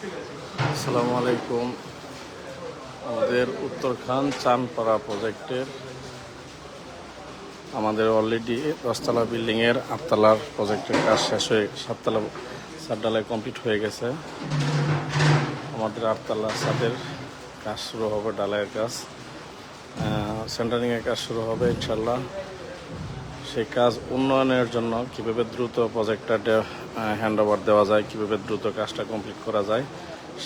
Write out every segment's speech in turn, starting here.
আসসালামু আলাইকুম। আমাদের উত্তরখান চানপাড়া প্রজেক্টের আমাদের অলরেডি দশতলা বিল্ডিংয়ের আটতলার প্রজেক্টের কাজ শেষ হয়ে সাততলা সাততলায় কমপ্লিট হয়ে গেছে। আমাদের আটতলা ছাদের কাজ শুরু হবে ডালাইয়ের কাজ। সেন্টারিংয়ের কাজ শুরু হবে ইনশাল্লাহ সেই কাজ উন্নয়নের জন্য কীভাবে দ্রুত প্রজেক্টটা হ্যান্ড ওভার দেওয়া যায়, কীভাবে দ্রুত কাজটা কমপ্লিট করা যায়,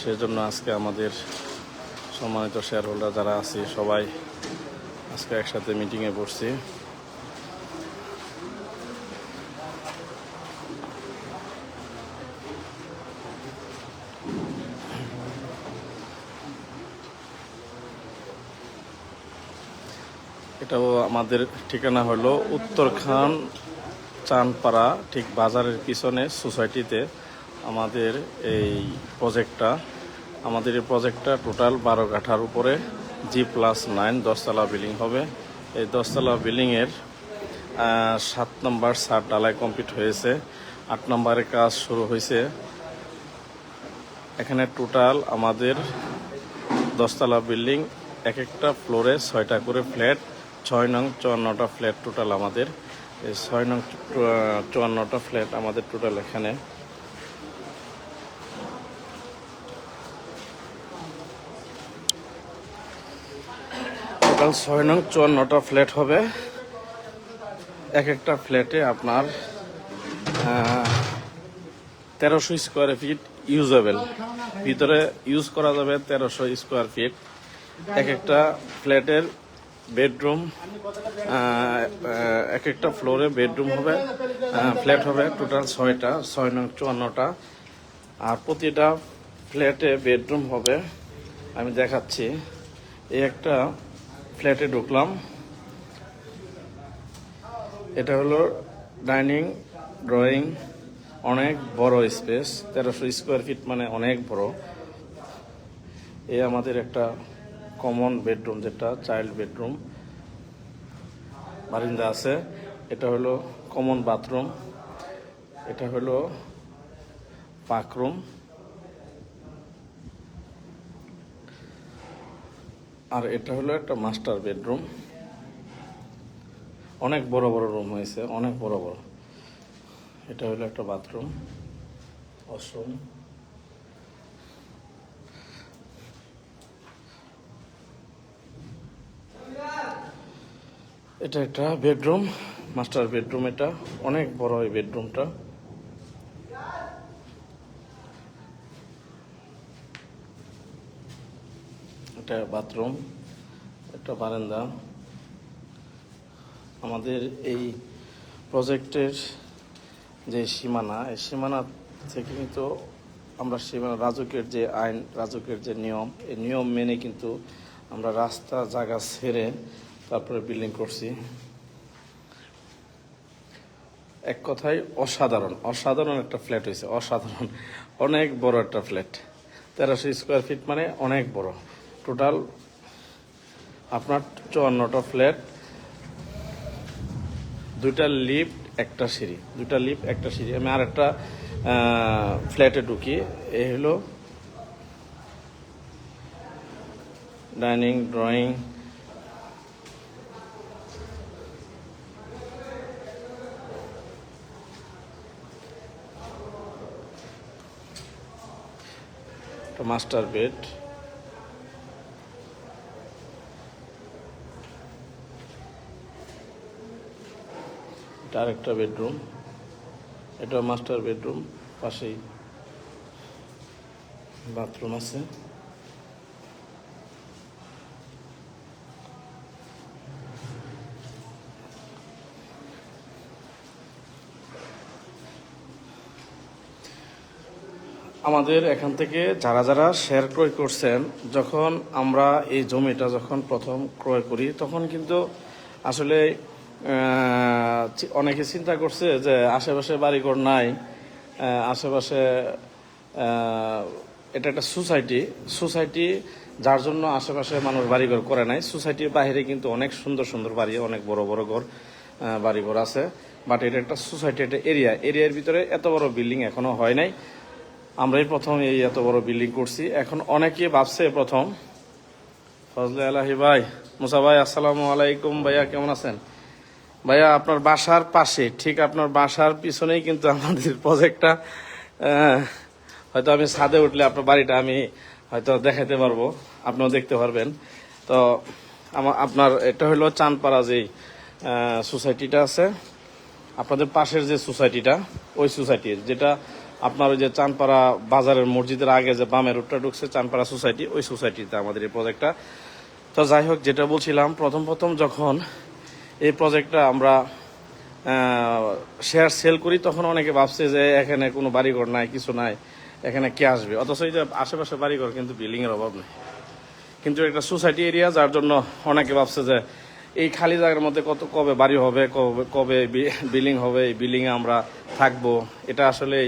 সেজন্য আজকে আমাদের সম্মানিত শেয়ার হোল্ডার যারা আছি, সবাই আজকে একসাথে মিটিংয়ে বসছি। এটাও আমাদের ঠিকানা হলো উত্তরখান, চানপাড়া, ঠিক বাজারের পিছনে সোসাইটিতে। আমাদের এই প্রজেক্টটা আমাদের এই প্রজেক্টটা টোটাল বারো কাঠার উপরে জি প্লাস নাইন দশতলা বিল্ডিং হবে। এই দশতলা বিল্ডিংয়ের সাত নম্বর সাত ডালাই কমপ্লিট হয়েছে। আট নম্বরের কাজ শুরু হয়েছে। এখানে টোটাল আমাদের দশতলা বিল্ডিং এক একটা ফ্লোরে ছয়টা করে ফ্ল্যাট ছয় নং চুয়ান্নটা ফ্ল্যাট টোটাল আমাদের। এই ছয় নং চুয়ান্নটা ফ্ল্যাট আমাদের টোটাল এখানে। টোটাল ছয় নং চুয়ান্নটা ফ্ল্যাট হবে। এক একটা ফ্ল্যাটে আপনার তেরোশো স্কোয়ার ফিট ইউজেবল ভিতরে ইউজ করা যাবে তেরোশো স্কোয়ার ফিট এক একটা ফ্ল্যাটের বেডরুম এক একটা ফ্লোরে বেডরুম হবে ফ্ল্যাট হবে টোটাল ছয়টা, ছয় নং চুয়ান্নটা। আর প্রতিটা ফ্ল্যাটে বেডরুম হবে, আমি দেখাচ্ছি। এই একটা ফ্ল্যাটে ঢুকলাম। এটা হলো ডাইনিং, ড্রয়িং, অনেক বড় স্পেস। তেরোশো স্কোয়ার ফিট মানে অনেক বড়। এ আমাদের একটা কমন বেডরুম যেটা, চাইল্ড বেডরুম। বারিন্দা আছে। এটা হলো কমন বাথরুম। এটা হলো পাকরুম আর এটা হলো একটা মাস্টার বেডরুম। অনেক বড় বড় রুম হয়েছে, অনেক বড় বড়। এটা হলো একটা বাথরুম, ওয়াশরুম। এটা একটা বেডরুম, মাস্টার বেডরুম এটা, অনেক বড় এই বেডরুমটা। এটা বাথরুম একটা বারান্দা। আমাদের এই প্রজেক্টের যে সীমানা, এই সীমানা থেকে কিন্তু আমরা সীমানা রাজকের যে আইন রাজকের যে নিয়ম, এই নিয়ম মেনে কিন্তু আমরা রাস্তা, জায়গা ছেড়ে তারপরে বিল্ডিং করছি। এক কথায় অসাধারণ অসাধারণ একটা ফ্ল্যাট হয়েছে, অসাধারণ, অনেক বড় একটা ফ্ল্যাট তেরোশো স্কোয়ার ফিট মানে অনেক বড়। টোটাল আপনার চুয়ান্নটা ফ্ল্যাট দুইটা লিফট একটা সিঁড়ি। দুইটা লিফট একটা সিঁড়ি। আমি আর একটা ফ্ল্যাটে ঢুকি। এই হলো ডাইনিং ড্রয়িং একটা মাস্টার বেড। এটা আরেকটা বেডরুম। এটা মাস্টার বেডরুম পাশেই বাথরুম আছে। আমাদের এখান থেকে যারা যারা শেয়ার ক্রয় করছেন, যখন আমরা এই জমিটা যখন প্রথম ক্রয় করি, তখন কিন্তু আসলে অনেকে চিন্তা করছে যে আশেপাশে বাড়িঘর নাই আশেপাশে এটা একটা সোসাইটি। সোসাইটি যার জন্য আশেপাশে মানুষ বাড়িঘর করে নাই। সোসাইটির বাইরে কিন্তু অনেক সুন্দর সুন্দর বাড়ি, অনেক বড় বড় ঘর বাড়িঘর আছে। বাট এটা একটা সোসাইটি, একটা এরিয়া। এরিয়ার ভিতরে এত বড় বিল্ডিং এখনও হয় নাই। আমরাই প্রথম এই এত বড় বিল্ডিং করছি। এখন অনেকে ভাবছে প্রথম। ফজলে আলাহি ভাই, মুসা ভাই, আসসালামু আলাইকুম ভাইয়া, কেমন আছেন? ভাইয়া, আপনার বাসার পাশে, ঠিক আপনার বাসার পিছনেই কিন্তু আমাদের প্রজেক্টটা হয়তো আমি ছাদে উঠলে আপনার বাড়িটা আমি হয়তো দেখাতে পারব, আপনিও দেখতে পারবেন। তো আমার আপনার এটা হলো চানপাড়া যেই সোসাইটিটা আছে। আপনাদের পাশের যে সোসাইটিটা ওই সোসাইটির যেটা আপনার ওই যে চানপাড়া বাজারের মসজিদের আগে যে বামের রোডটা ঢুকছে, চানপাড়া সোসাইটি, ওই সোসাইটিতে আমাদের এই প্রজেক্টটা তো যাই হোক, যেটা বলছিলাম, প্রথম প্রথম যখন এই প্রজেক্টটা আমরা শেয়ার সেল করি, তখন অনেকে ভাবছে যে এখানে কোনো বাড়িঘর নাই, কিছু নাই, এখানে কে আসবে? অথচ এই যে আশেপাশে বাড়িঘর কিন্তু বিল্ডিং এর অভাব নেই। কিন্তু একটা সোসাইটি এরিয়া, যার জন্য অনেকে ভাবছে যে এই খালি জায়গার মধ্যে কত, কবে বাড়ি হবে, কবে কবে বিল্ডিং হবে, এই বিল্ডিংয়ে আমরা থাকব। এটা আসলে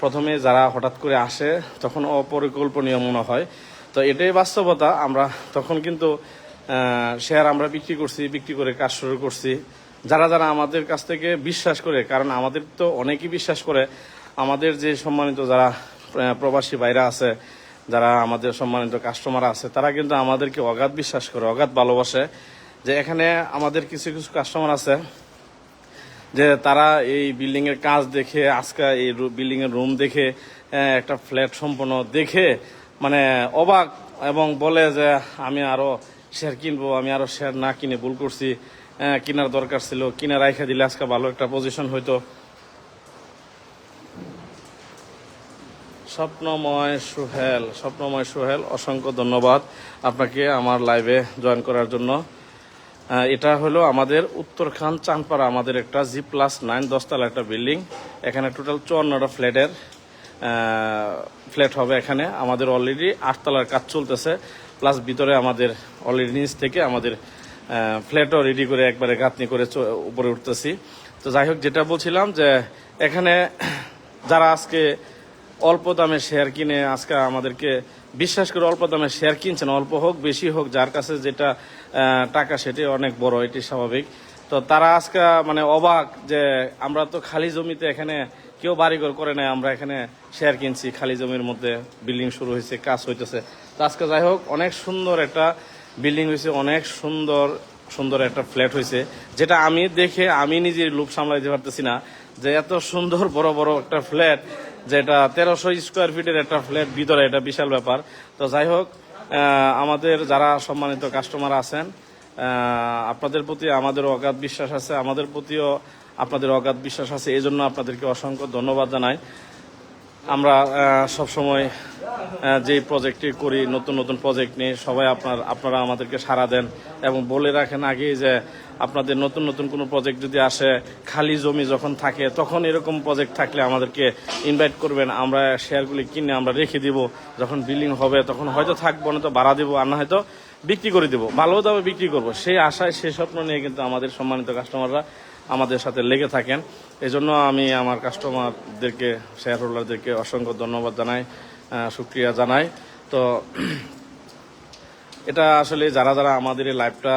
প্রথমে যারা হঠাৎ করে আসে, তখন অপরিকল্পনীয় মনে হয়। তো এটাই বাস্তবতা। আমরা তখন কিন্তু শেয়ার আমরা বিক্রি করছি, বিক্রি করে কাজ শুরু করছি। যারা যারা আমাদের কাছ থেকে বিশ্বাস করে, কারণ আমাদের তো অনেকেই বিশ্বাস করে, আমাদের যে সম্মানিত যারা প্রবাসী বাইরা আছে, যারা আমাদের সম্মানিত কাস্টমার আছে, তারা কিন্তু আমাদেরকে অগাধ বিশ্বাস করে, অগাধ ভালোবাসে যে এখানে আমাদের কিছু কিছু কাস্টমার আছে যে তারা এই বিল্ডিং এর কাজ দেখে, আজকে এই বিল্ডিং এর রুম দেখে একটা ফ্ল্যাট সম্পন্ন দেখে মানে অবাক এবং বলে যে, আমি আরও শেয়ার কিনবো, আমি আরও শেয়ার না কিনে ভুল করছি। কেনার দরকার ছিল, কিনে রাইখা দিলে আজকে ভালো একটা পজিশন হইতো। স্বপ্নময় সুহেল স্বপ্নময় সুহেল, অসংখ্য ধন্যবাদ আপনাকে আমার লাইভে জয়েন করার জন্য। এটা হলো আমাদের উত্তরখান চানপাড়া, আমাদের একটা জি প্লাস নাইন দশতলা একটা বিল্ডিং এখানে টোটাল চুয়ান্নটা ফ্ল্যাটের ফ্ল্যাট হবে এখানে। আমাদের অলরেডি আটতলার কাজ চলতেছে প্লাস ভিতরে আমাদের অলরেডি নিচ থেকে আমাদের ফ্ল্যাটও রেডি করে একবারে গাঁথনি করে উপরে উঠতেছি। তো যাই হোক, যেটা বলছিলাম যে এখানে যারা আজকে অল্প দামে শেয়ার কিনে আজকে আমাদেরকে বিশ্বাস করে অল্প দামে শেয়ার কিনছেন, অল্প হোক, বেশি হোক, যার কাছে যেটা টাকা সেটি অনেক বড়, এটি স্বাভাবিক। তো তারা আজকে মানে অবাক যে আমরা তো খালি জমিতে এখানে কেউ বাড়িঘর করে নাই, আমরা এখানে শেয়ার কিনছি, খালি জমির মধ্যে বিল্ডিং শুরু হয়েছে, কাজ হইতেছে। তো আজকে যাই হোক, অনেক সুন্দর একটা বিল্ডিং হয়েছে, অনেক সুন্দর সুন্দর একটা ফ্ল্যাট হয়েছে, যেটা আমি দেখে আমি নিজের লুপ সামলাইতে পারতেছি না, যে এত সুন্দর বড় বড় একটা ফ্ল্যাট যেটা তেরোশো স্কোয়ার ফিটের একটা ফ্ল্যাট ভিতরে, এটা বিশাল ব্যাপার। তো যাই হোক আমাদের যারা সম্মানিত কাস্টমার আছেন আপনাদের প্রতি আমাদের অগাধ বিশ্বাস আছে, আমাদের প্রতিও আপনাদের অগাধ বিশ্বাস আছে এই জন্য আপনাদেরকে অসংখ্য ধন্যবাদ জানাই। আমরা সব সময় যে প্রজেক্টটি করি, নতুন নতুন প্রজেক্ট নিয়ে সবাই আপনার, আপনারা আমাদেরকে সাড়া দেন এবং বলে রাখেন আগেই যে আপনাদের নতুন নতুন কোনো প্রজেক্ট যদি আসে, খালি জমি যখন থাকে, তখন এরকম প্রজেক্ট থাকলে আমাদেরকে ইনভাইট করবেন, আমরা শেয়ারগুলি কিনে আমরা রেখে দিব। যখন বিল্ডিং হবে, তখন হয়তো থাকব না তো ভাড়া দেবো, আর না হয়তো বিক্রি করে দেবো। ভালো দামে বিক্রি করব। সেই আশায়, সেই স্বপ্ন নিয়ে কিন্তু আমাদের সম্মানিত কাস্টমাররা আমাদের সাথে লেগে থাকেন। এই জন্য আমি আমার কাস্টমারদেরকে শেয়ার হোল্ডারদেরকে অসংখ্য ধন্যবাদ জানাই শুক্রিয়া জানাই। তো এটা আসলে যারা যারা আমাদের এই লাইভটা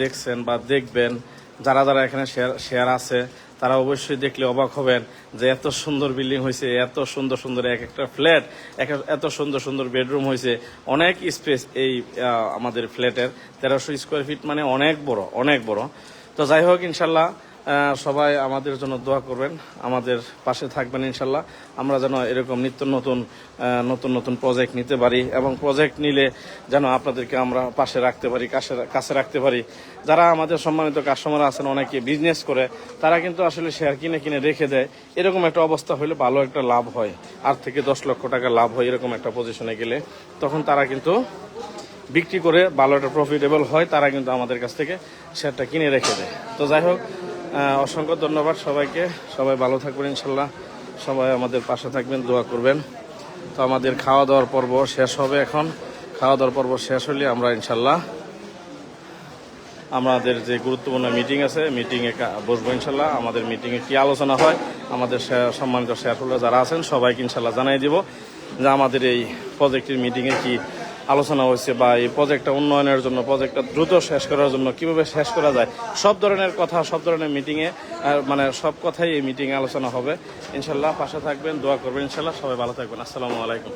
দেখছেন বা দেখবেন, যারা যারা এখানে শেয়ার শেয়ার আছে, তারা অবশ্যই দেখলে অবাক হবেন যে এত সুন্দর বিল্ডিং হয়েছে, এত সুন্দর সুন্দর এক একটা ফ্ল্যাট এত সুন্দর সুন্দর বেডরুম হয়েছে। অনেক স্পেস এই আমাদের ফ্ল্যাটের তেরোশো স্কোয়ার ফিট মানে অনেক বড় অনেক বড়। তো যাই হোক, ইনশাল্লাহ সবাই আমাদের জন্য দোয়া করবেন, আমাদের পাশে থাকবেন ইনশাল্লাহ। আমরা যেন এরকম নিত্য নতুন নতুন নতুন প্রজেক্ট নিতে পারি এবং প্রজেক্ট নিলে যেন আপনাদেরকে আমরা পাশে রাখতে পারি, কাছে কাছে রাখতে পারি। যারা আমাদের সম্মানিত কাস্টমার আছেন, অনেকে বিজনেস করে, তারা কিন্তু আসলে শেয়ার কিনে কিনে রেখে দেয়। এরকম একটা অবস্থা হলে ভালো একটা লাভ হয়। আট থেকে দশ লক্ষ টাকা লাভ হয় এরকম একটা পজিশনে গেলে। তখন তারা কিন্তু বিক্রি করে ভালো একটা প্রফিটেবল হয়, তারা কিন্তু আমাদের কাছ থেকে শেয়ারটা কিনে রেখে দেয়। তো যাই হোক অসংখ্য ধন্যবাদ সবাইকে। সবাই ভালো থাকবেন, ইনশাল্লাহ। সবাই আমাদের পাশে থাকবেন, দোয়া করবেন। তো আমাদের খাওয়া দাওয়ার পর্ব শেষ হবে এখন। খাওয়া দাওয়ার পর্ব শেষ হলে আমরা, ইনশাল্লাহ, আমাদের যে গুরুত্বপূর্ণ মিটিং আছে মিটিংয়ে বসবো, ইনশাল্লাহ। আমাদের মিটিংয়ে কি আলোচনা হয়, আমাদের সম্মানিত শেয়ার যারা আছেন, সবাইকে, ইনশাল্লাহ, জানাই দিব যে আমাদের এই প্রজেক্টের মিটিংয়ে কি আলোচনা হয়েছে বা এই প্রজেক্টটা উন্নয়নের জন্য প্রজেক্টটা দ্রুত শেষ করার জন্য কীভাবে শেষ করা যায়, সব ধরনের কথা, সব ধরনের মিটিংয়ে মানে সব কথাই এই মিটিংয়ে আলোচনা হবে। ইনশাল্লাহ পাশে থাকবেন, দোয়া করবেন ইনশাল্লাহ, সবাই ভালো থাকবেন। আসসালামু আলাইকুম।